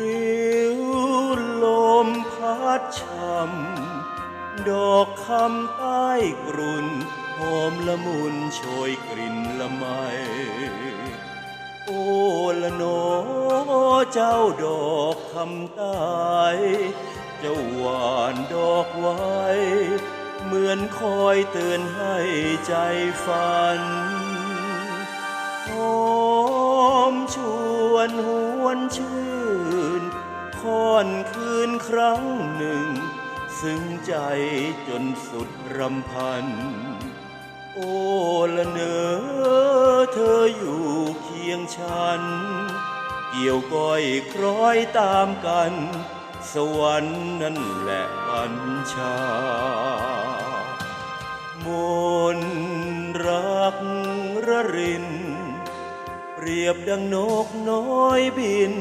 ริ้วลมพัดช่ำดอกคำใต้กรุนหอมละมุนโชยกลิ่นละไม โอ้ละหนเจ้าดอกคำใต้เจ้าหวานดอกไว้ เหมือนคอยเตือนให้ใจฝันหอมชวนหวนชื่น ค่อนคืนครั้งหนึ่ง ซึ้งใจจนสุดรำพัน โอ้ละเนอเธออยู่เคียงฉัน เกี่ยวก้อยคล้อยตามกัน สวรรค์นั่นแหละบัญชา ดังนกน้อยบิน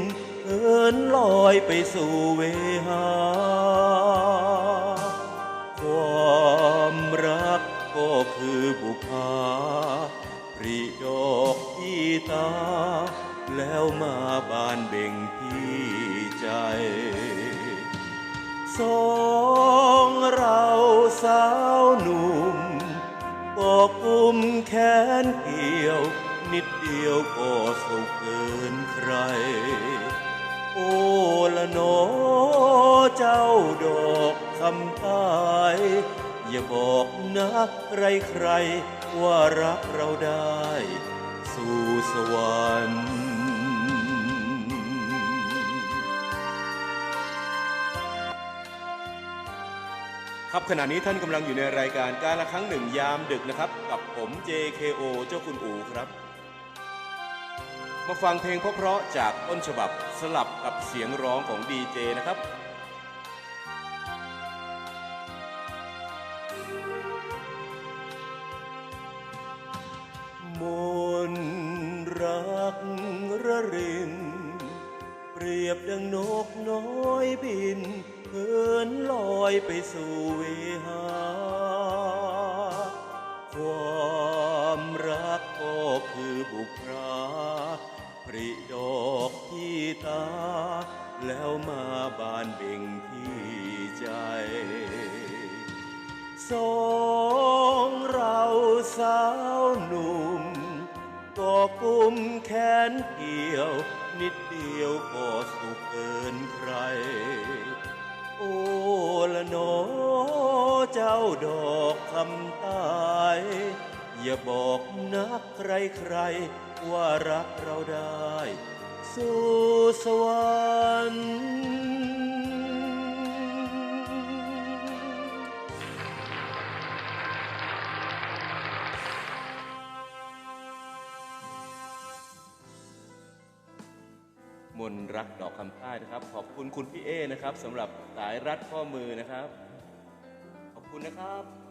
เหินลอยไปสู่เวหา ความรักก็คือบุพาปริดอกที่ตา แล้วมาบานเบ่งที่ใจ สองเราสาวหนุ่มก็กุมแขนเกี่ยว นิดเดียวก็สุขเกินใคร โอ้ละนอเจ้าดอกคำตายอย่าบอกนักใครใครว่ารักเราได้ สู่สวรรค์ครับขณะนี้ท่านกำลังอยู่ในรายการการละครั้งหนึ่งยามดึกนะครับ กับผม JKO เจ้าคุณอูครับ มาฟังเพลงเพราะๆจากต้นฉบับสลับกับเสียงร้องของดีเจนะครับมนรักระริน เปรียบดังนกน้อยบินเหินลอยไปสู่เวหาา แล้วมาบานเบ่งที่ใจ สองเราสาวหนุ่ม ก็กุมแขนเกี่ยว นิดเดียวก็สุขเกินใคร โอ้ละหนเจ้าดอกคำตายอย่าบอกนักใครใครๆว่ารักเราได้ สู่สวรรค์มนรักดอกคำใต้นะครับ ขอบคุณคุณพี่เอนะครับสำหรับสายรัดข้อมือนะครับ ขอบคุณนะครับ